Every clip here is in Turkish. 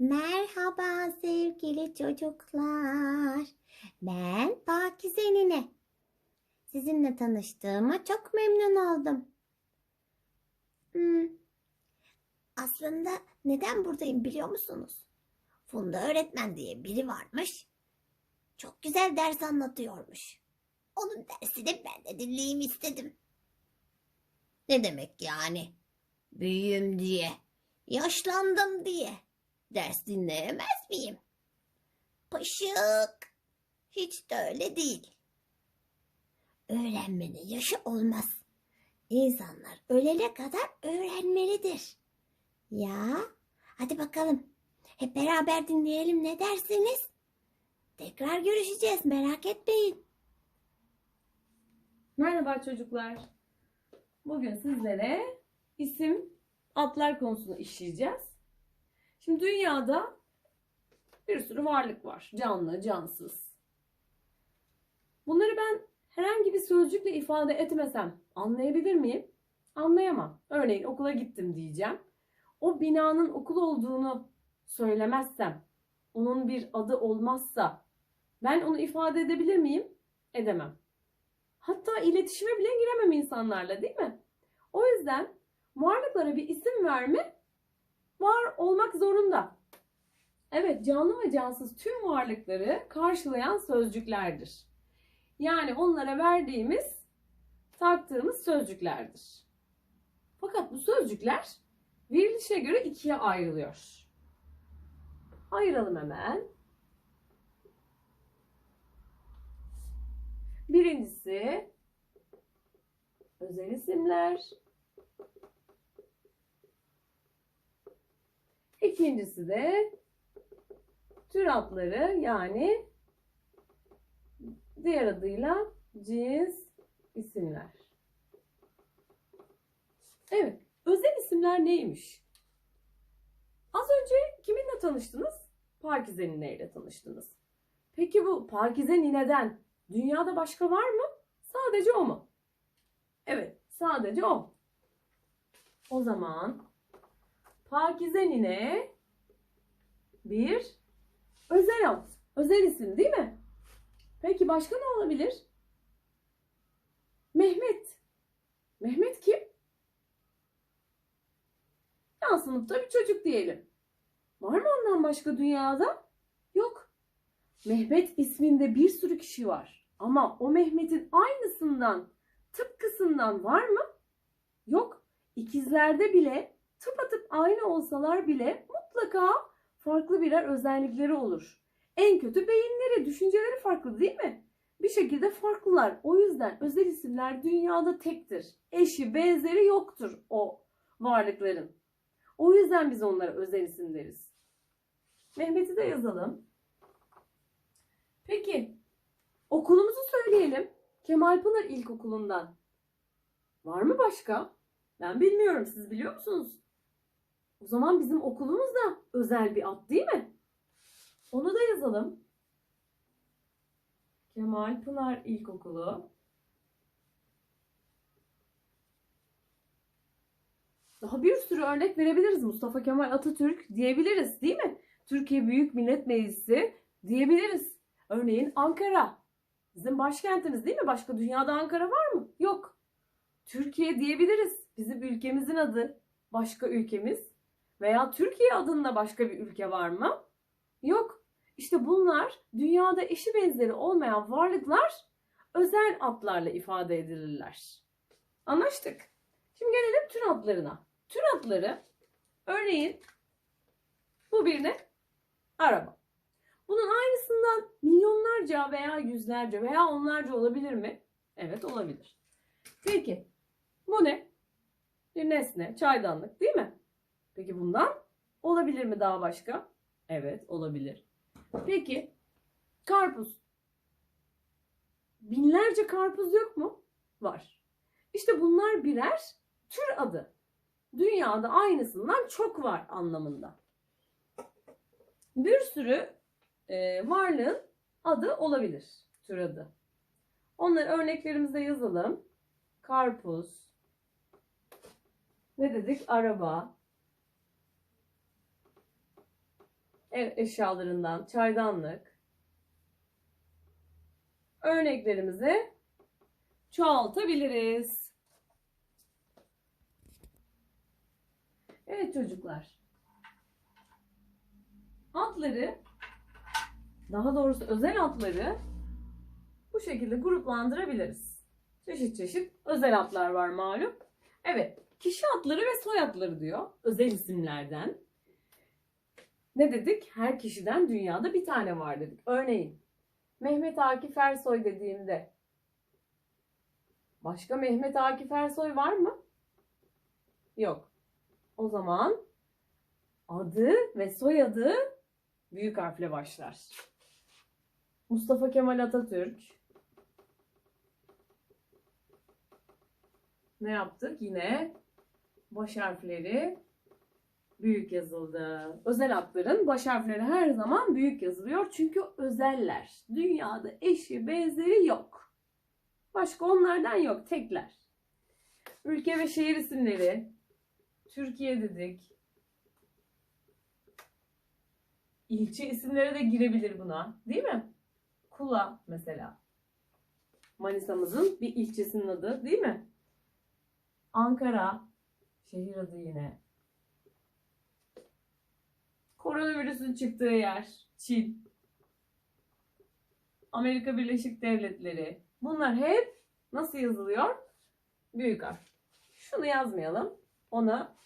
Merhaba sevgili çocuklar. Ben Pakize Nine. Sizinle tanıştığıma çok memnun oldum. Hmm. Aslında neden buradayım biliyor musunuz? Funda öğretmen diye biri varmış. Çok güzel ders anlatıyormuş. Onun dersini ben de dinleyeyim istedim. Ne demek yani? Büyüğüm diye, yaşlandım diye ders dinleyemez miyim? Pışık. Hiç de öyle değil. Öğrenmenin yaşı olmaz. İnsanlar ölene kadar öğrenmelidir. Ya, hadi bakalım. Hep beraber dinleyelim ne dersiniz? Tekrar görüşeceğiz merak etmeyin. Merhaba çocuklar. Bugün sizlere isim adlar konusunu işleyeceğiz. Şimdi dünyada bir sürü varlık var. Canlı, cansız. Bunları ben herhangi bir sözcükle ifade etmesem anlayabilir miyim? Anlayamam. Örneğin okula gittim diyeceğim. O binanın okul olduğunu söylemezsem, onun bir adı olmazsa ben onu ifade edebilir miyim? Edemem. Hatta iletişime bile giremem insanlarla değil mi? O yüzden varlıklara bir isim verme var olmak zorunda. Evet canlı ve cansız tüm varlıkları karşılayan sözcüklerdir. Yani onlara verdiğimiz, taktığımız sözcüklerdir. Fakat bu sözcükler verilişe göre ikiye ayrılıyor. Ayıralım hemen. Birincisi özel isimler. İkincisi de tür adları yani diğer adıyla cins isimler. Evet, özel isimler neymiş? Az önce kiminle tanıştınız? Pakize ile tanıştınız. Peki bu Pakize Nine'den Dünyada başka var mı? Sadece o mu? Evet, sadece o. O zaman Pakize Nine bir özel ad, özel isim değil mi? Peki başka ne olabilir? Mehmet. Mehmet kim? Yan sınıfta bir çocuk diyelim. Var mı ondan başka dünyada? Yok. Mehmet isminde bir sürü kişi var. Ama o Mehmet'in aynısından, tıpkısından var mı? Yok. İkizlerde bile tıpatıp aynı olsalar bile mutlaka farklı birer özellikleri olur. En kötü beyinleri, düşünceleri farklı değil mi? Bir şekilde farklılar. O yüzden özel isimler dünyada tektir. Eşi, benzeri yoktur o varlıkların. O yüzden biz onlara özel isim deriz. Mehmet'i de yazalım. Peki okulumuzu söyleyelim. Kemalpınar İlkokulu'ndan. Var mı başka? Ben bilmiyorum. Siz biliyor musunuz? O zaman bizim okulumuz da özel bir ad değil mi? Onu da yazalım. Kemalpınar İlkokulu. Daha bir sürü örnek verebiliriz. Mustafa Kemal Atatürk diyebiliriz değil mi? Türkiye Büyük Millet Meclisi diyebiliriz. Örneğin Ankara. Bizim başkentimiz değil mi? Başka dünyada Ankara var mı? Yok. Türkiye diyebiliriz. Bizim ülkemizin adı başka ülkemiz. Veya Türkiye adında başka bir ülke var mı? Yok. İşte bunlar dünyada eşi benzeri olmayan varlıklar özel adlarla ifade edilirler. Anlaştık. Şimdi gelelim tür adlarına. Tür adları örneğin bu bir ne? Araba. Bunun aynısından milyonlarca veya yüzlerce veya onlarca olabilir mi? Evet olabilir. Peki bu ne? Bir nesne, çaydanlık değil mi? Peki bundan olabilir mi daha başka? Evet olabilir. Peki karpuz. Binlerce karpuz yok mu? Var. İşte bunlar birer tür adı. Dünyada aynısından çok var anlamında. Bir sürü e, varlığın adı olabilir. Tür adı. Onları örneklerimizde yazalım. Karpuz. Ne dedik? Araba. Ev eşyalarından çaydanlık. Örneklerimizi çoğaltabiliriz. Evet çocuklar. Adları daha doğrusu özel adları bu şekilde gruplandırabiliriz. Çeşit çeşit özel adlar var malum. Evet, kişi adları ve soy adları diyor özel isimlerden. Ne dedik? Her kişiden dünyada bir tane var dedik. Örneğin Mehmet Akif Ersoy dediğimde başka Mehmet Akif Ersoy var mı? Yok. O zaman adı ve soyadı büyük harfle başlar. Mustafa Kemal Atatürk. Ne yaptık? Yine baş harfleri büyük yazıldı. Özel adların baş harfleri her zaman büyük yazılıyor. Çünkü özeller. Dünyada eşi benzeri yok. Başka onlardan yok. Tekler. Ülke ve şehir isimleri. Türkiye dedik. İlçe isimleri de girebilir buna. Değil mi? Kula mesela. Manisa'mızın bir ilçesinin adı değil mi? Ankara. Şehir adı yine. Koronavirüsün çıktığı yer. Çin. Amerika Birleşik Devletleri. Bunlar hep nasıl yazılıyor? Büyük harf. Şunu yazmayalım. Ona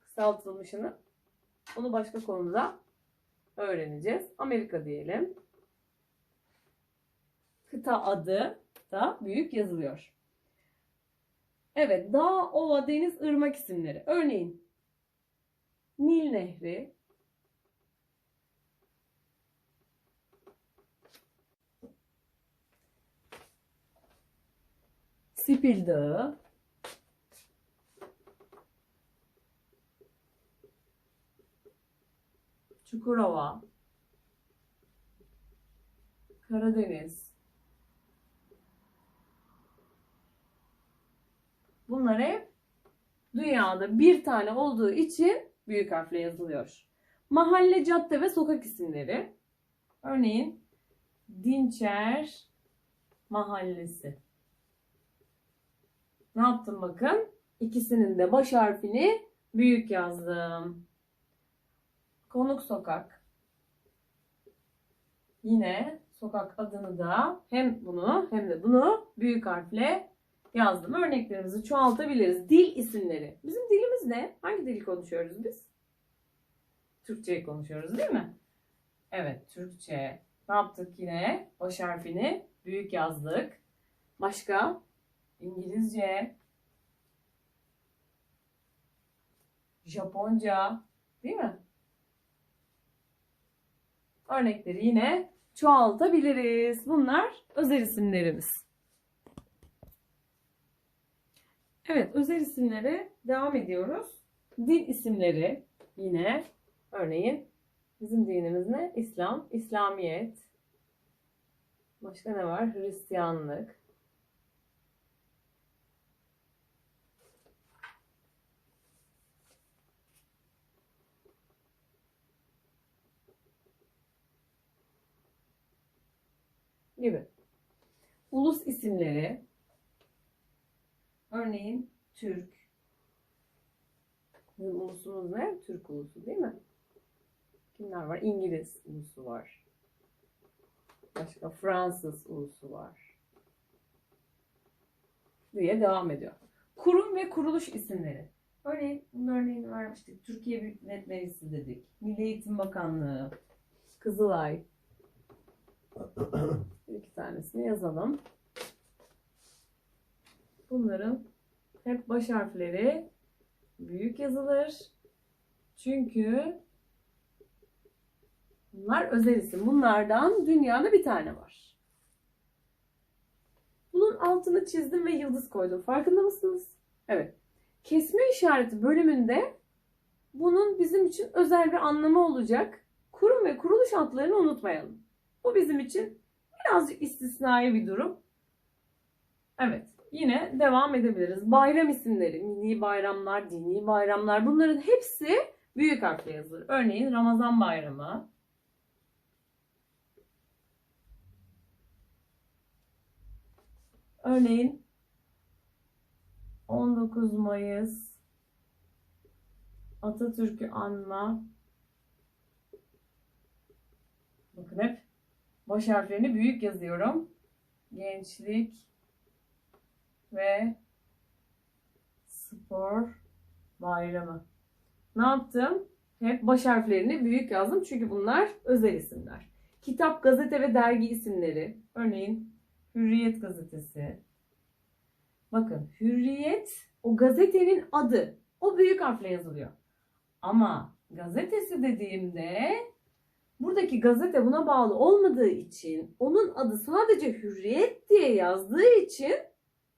kısaltılmışını. Onu başka konuda öğreneceğiz. Amerika diyelim. Kıta adı da büyük yazılıyor. Evet, dağ, ova, deniz, ırmak isimleri. Örneğin Nil Nehri, Sipil Dağı, Çukurova, Karadeniz. Bunlar hep dünyada bir tane olduğu için büyük harfle yazılıyor. Mahalle, cadde ve sokak isimleri. Örneğin Dinçer Mahallesi. Ne yaptım bakın? İkisinin de baş harfini büyük yazdım. Konuk sokak. Yine sokak adını da hem bunu hem de bunu büyük harfle yazdım. Örneklerimizi çoğaltabiliriz. Dil isimleri. Bizim dilimiz ne? Hangi dili konuşuyoruz biz? Türkçeyi konuşuyoruz değil mi? Evet, Türkçe. Ne yaptık yine? Baş harfini büyük yazdık. Başka? İngilizce. Japonca. Değil mi? Örnekleri yine çoğaltabiliriz. Bunlar özel isimlerimiz. Evet, özel isimlere devam ediyoruz. Din isimleri yine örneğin bizim dinimiz ne? İslam, İslamiyet. Başka ne var? Hristiyanlık. Ulus isimleri örneğin Türk. Bizim ulusumuz ne? Türk ulusu değil mi? Kimler var? İngiliz ulusu var. Başka Fransız ulusu var. Diye devam ediyor. Kurum ve kuruluş isimleri. Örneğin bunun örneğini vermiştik. Türkiye Büyük Millet Meclisi dedik. Milli Eğitim Bakanlığı, Kızılay, iki tanesini yazalım. Bunların hep baş harfleri büyük yazılır. Çünkü bunlar özel isim. Bunlardan dünyada bir tane var. Bunun altını çizdim ve yıldız koydum. Farkında mısınız? Evet. Kesme işareti bölümünde bunun bizim için özel bir anlamı olacak. Kurum ve kuruluş adlarını unutmayalım. Bu bizim için birazcık istisnai bir durum. Evet. Yine devam edebiliriz. Bayram isimleri, milli bayramlar, dini bayramlar bunların hepsi büyük harfle yazılır. Örneğin Ramazan bayramı, Örneğin 19 Mayıs Atatürk'ü anma. Bakın hep baş harflerini büyük yazıyorum. Gençlik ve spor bayramı. Ne yaptım? Hep baş harflerini büyük yazdım çünkü bunlar özel isimler. Kitap, gazete ve dergi isimleri. Örneğin Hürriyet gazetesi. Bakın Hürriyet o gazetenin adı. O büyük harfle yazılıyor. Ama gazetesi dediğimde buradaki gazete buna bağlı olmadığı için onun adı sadece Hürriyet diye yazdığı için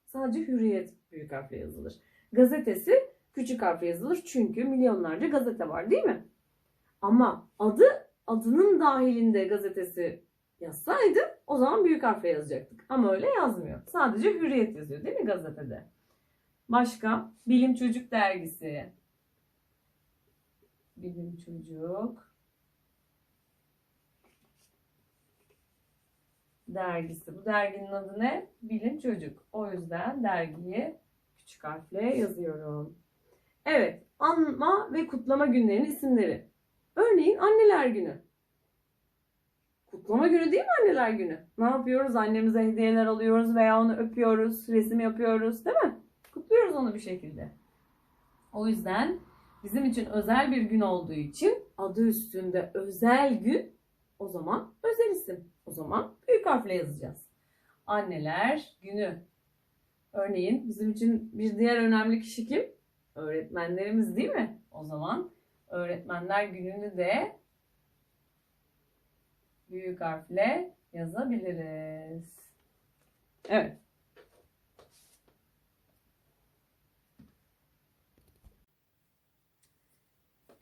sadece Hürriyet büyük harfle yazılır. Gazetesi küçük harfle yazılır çünkü milyonlarca gazete var değil mi? Ama adı adının dahilinde gazetesi yazsaydı o zaman büyük harfle yazacaktık. Ama öyle yazmıyor. Sadece Hürriyet yazıyor değil mi gazetede? Başka? Bilim Çocuk Dergisi. Bilim Çocuk Dergisi. Bu derginin adı ne? Bilim Çocuk. O yüzden dergiyi küçük harfle yazıyorum. Evet, anma ve kutlama günlerinin isimleri. Örneğin Anneler Günü. Kutlama günü değil mi Anneler Günü? Ne yapıyoruz? Annemize hediyeler alıyoruz veya onu öpüyoruz, resim yapıyoruz değil mi? Kutluyoruz onu bir şekilde. O yüzden bizim için özel bir gün olduğu için adı üstünde özel gün o zaman özel isim. O zaman büyük harfle yazacağız. Anneler Günü. Örneğin bizim için bir diğer önemli kişi kim? Öğretmenlerimiz değil mi? O zaman öğretmenler gününü de büyük harfle yazabiliriz. Evet.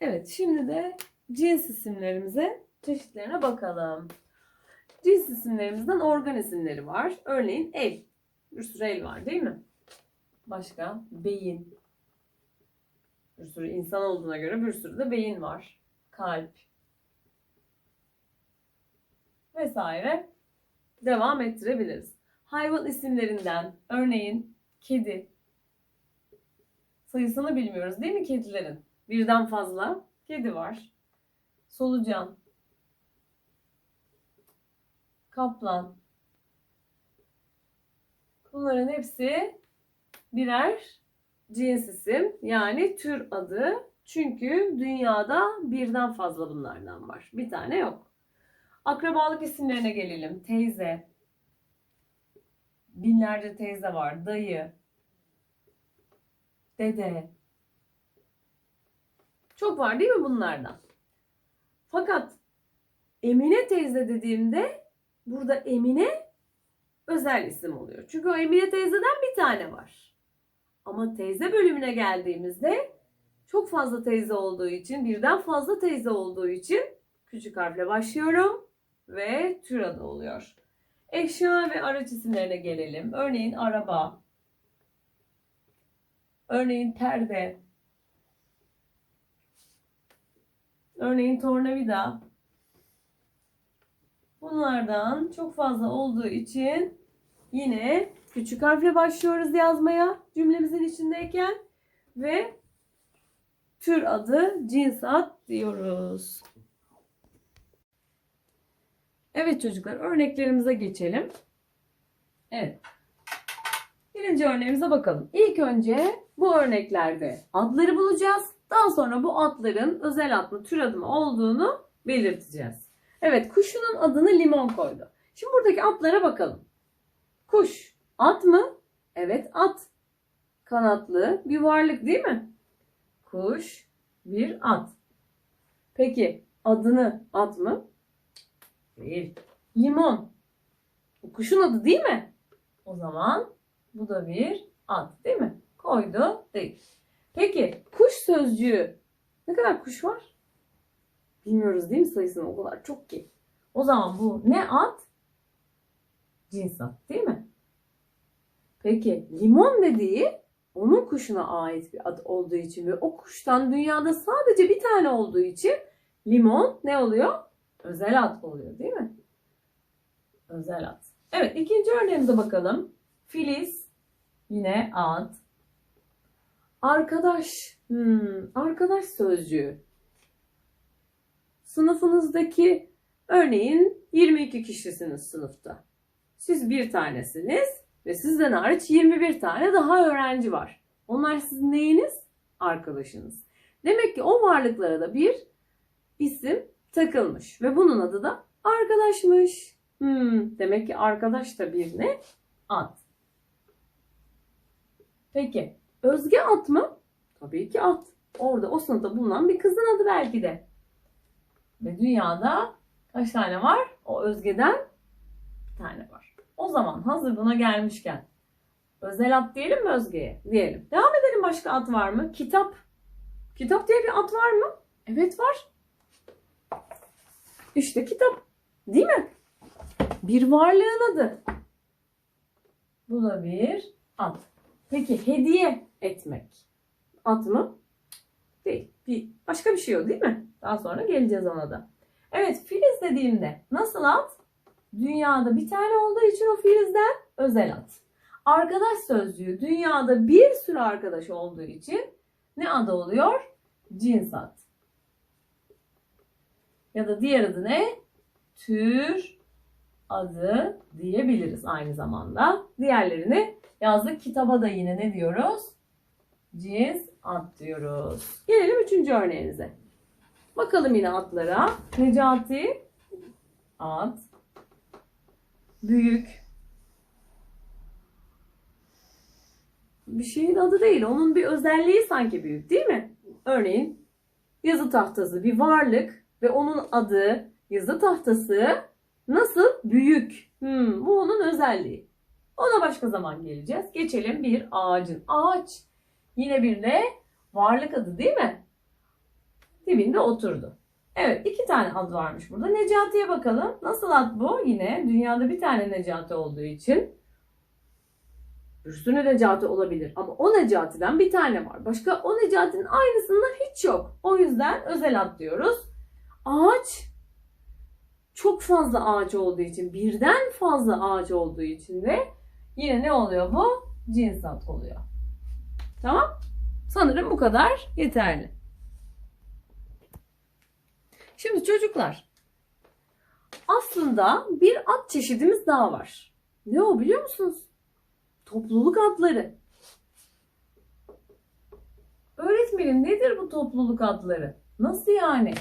Evet, şimdi de cins isimlerimize, çeşitlerine bakalım. Cins isimlerimizden organ isimleri var. Örneğin el. Bir sürü el var değil mi? Başka? Beyin. Bir sürü insan olduğuna göre bir sürü de beyin var. Kalp. Vesaire. Devam ettirebiliriz. Hayvan isimlerinden örneğin kedi. Sayısını bilmiyoruz değil mi kedilerin? Birden fazla kedi var. Solucan. Kaplan. Bunların hepsi birer cins isim yani tür adı. Çünkü dünyada birden fazla bunlardan var. Bir tane yok. Akrabalık isimlerine gelelim. Teyze. Binlerce teyze var. Dayı. Dede. Çok var değil mi bunlardan? Fakat Emine teyze dediğimde burada Emine özel isim oluyor. Çünkü o Emine teyzeden bir tane var. Ama teyze bölümüne geldiğimizde çok fazla teyze olduğu için, birden fazla teyze olduğu için küçük harfle başlıyorum ve tür adı oluyor. Eşya ve araç isimlerine gelelim. Örneğin araba. Örneğin perde. Örneğin tornavida. Bunlardan çok fazla olduğu için yine küçük harfle başlıyoruz yazmaya cümlemizin içindeyken ve tür adı cins ad diyoruz. Evet çocuklar örneklerimize geçelim. Evet. Birinci örneğimize bakalım. İlk önce bu örneklerde adları bulacağız. Daha sonra bu adların özel adlı tür adı mı olduğunu belirteceğiz. Evet kuşunun adını limon koydu. Şimdi buradaki atlara bakalım. Kuş at mı? Evet at. Kanatlı bir varlık değil mi? Kuş bir at. Peki adını at mı? Değil. Limon. Bu kuşun adı değil mi? O zaman bu da bir at değil mi? Koydu değil. Peki kuş sözcüğü ne kadar kuş var? Bilmiyoruz değil mi sayısını o kadar çok ki. O zaman bu ne at? Cins at değil mi? Peki limon dediği onun kuşuna ait bir ad olduğu için ve o kuştan dünyada sadece bir tane olduğu için limon ne oluyor? Özel ad oluyor değil mi? Özel ad. Evet ikinci örneğimize bakalım. Filiz yine ad. Arkadaş. Hmm, arkadaş sözcüğü. Sınıfınızdaki örneğin 22 kişisiniz sınıfta. Siz bir tanesiniz ve sizden hariç 21 tane daha öğrenci var. Onlar sizin neyiniz? Arkadaşınız. Demek ki o varlıklara da bir isim takılmış ve bunun adı da arkadaşmış. Hmm, demek ki arkadaş da bir ne? Ad. Peki Özge at mı? Tabii ki at. Orada o sınıfta bulunan bir kızın adı belki de. Ve dünyada kaç tane var? O Özge'den bir tane var. O zaman hazır buna gelmişken özel at diyelim mi Özge'ye? Diyelim. Devam edelim başka at var mı? Kitap. Kitap diye bir at var mı? Evet var. İşte kitap. Değil mi? Bir varlığın adı. Bu da bir at. Peki hediye etmek. At mı? Değil. Bir, başka bir şey o değil mi? Daha sonra geleceğiz ona da. Evet Filiz dediğimde nasıl at? Dünyada bir tane olduğu için o Filiz'den özel at. Arkadaş sözcüğü dünyada bir sürü arkadaş olduğu için ne adı oluyor? Cins at. Ya da diğer adı ne? Tür adı diyebiliriz aynı zamanda. Diğerlerini yazdık. Kitaba da yine ne diyoruz? Cins at diyoruz. Gelelim üçüncü örneğinize. Bakalım yine atlara. Necati at. Büyük. Bir şeyin adı değil. Onun bir özelliği sanki büyük değil mi? Örneğin yazı tahtası bir varlık ve onun adı yazı tahtası nasıl? Büyük. Hmm, bu onun özelliği. Ona başka zaman geleceğiz. Geçelim bir ağacın. Ağaç. Yine bir de varlık adı değil mi? Dibinde oturdu. Evet iki tane ad varmış burada. Necati'ye bakalım. Nasıl ad bu? Yine dünyada bir tane Necati olduğu için bir sürü Necati olabilir. Ama o Necati'den bir tane var. Başka o Necati'nin aynısından hiç yok. O yüzden özel ad diyoruz. Ağaç çok fazla ağaç olduğu için, birden fazla ağaç olduğu için de yine ne oluyor bu? Cins ad oluyor. Tamam? Sanırım bu kadar yeterli. Şimdi çocuklar, aslında bir at çeşidimiz daha var. Ne o biliyor musunuz? Topluluk adları. Öğretmenim nedir bu topluluk adları? Nasıl yani?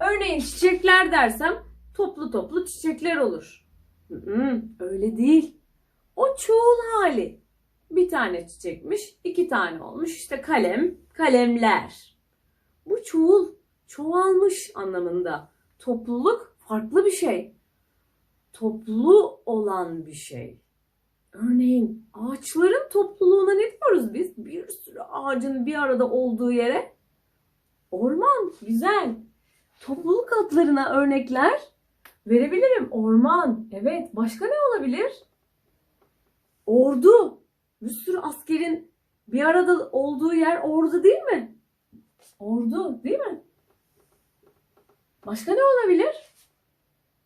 Örneğin çiçekler dersem toplu toplu çiçekler olur. Hı hı, öyle değil. O çoğul hali. Bir tane çiçekmiş, iki tane olmuş. İşte kalem, kalemler. Bu çoğul, çoğalmış anlamında. Topluluk farklı bir şey. Toplu olan bir şey. Örneğin ağaçların topluluğuna ne diyoruz biz? Bir sürü ağacın bir arada olduğu yere orman. Güzel. Topluluk adlarına örnekler verebilirim. Orman. Evet. Başka ne olabilir? Ordu. Bir sürü askerin bir arada olduğu yer ordu değil mi? Ordu değil mi? Başka ne olabilir?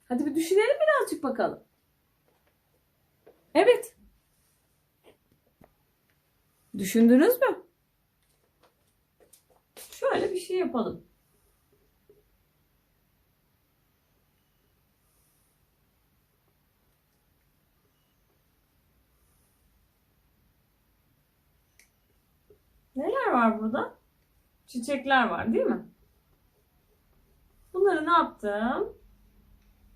Hadi bir düşünelim birazcık bakalım. Evet. Düşündünüz mü? Şöyle bir şey yapalım. Neler var burada? Çiçekler var değil mi? Bunları ne yaptım?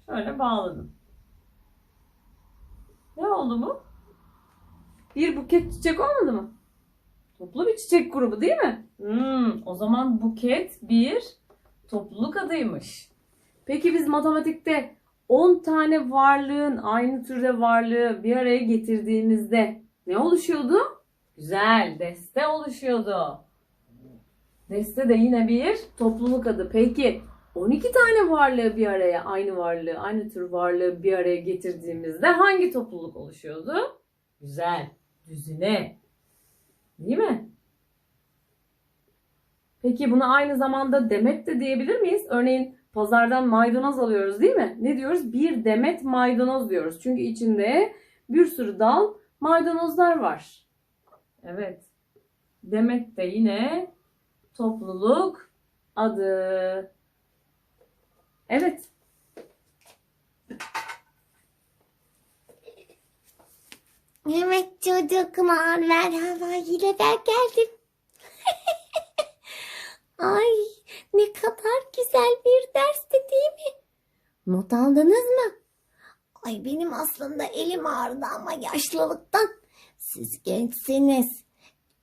Şöyle bağladım. Ne oldu bu? Bir buket çiçek olmadı mı? Toplu bir çiçek grubu değil mi? Hmm, o zaman buket bir topluluk adıymış. Peki biz matematikte 10 tane varlığın aynı türde varlığı bir araya getirdiğimizde ne oluşuyordu? Güzel, deste oluşuyordu. Deste de yine bir topluluk adı. Peki 12 tane varlığı bir araya, aynı varlığı, aynı tür varlığı bir araya getirdiğimizde hangi topluluk oluşuyordu? Güzel, düzine. Değil mi? Peki buna aynı zamanda demet de diyebilir miyiz? Örneğin pazardan maydanoz alıyoruz değil mi? Ne diyoruz? Bir demet maydanoz diyoruz. Çünkü içinde bir sürü dal maydanozlar var. Evet. Demet de yine topluluk adı. Evet. Evet çocuklar merhaba yine ben geldim. Ay ne kadar güzel bir dersti değil mi? Not aldınız mı? Ay benim aslında elim ağrıdı ama yaşlılıktan. Siz gençsiniz,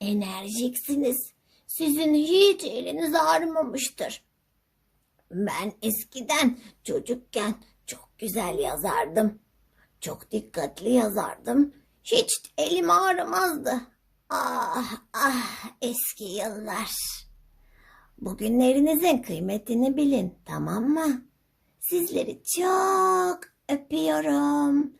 enerjiksiniz. Sizin hiç eliniz ağrımamıştır. Ben eskiden çocukken çok güzel yazardım. Çok dikkatli yazardım. Hiç elim ağrımazdı. Ah ah eski yıllar. Bugünlerinizin kıymetini bilin tamam mı? Sizleri çok öpüyorum.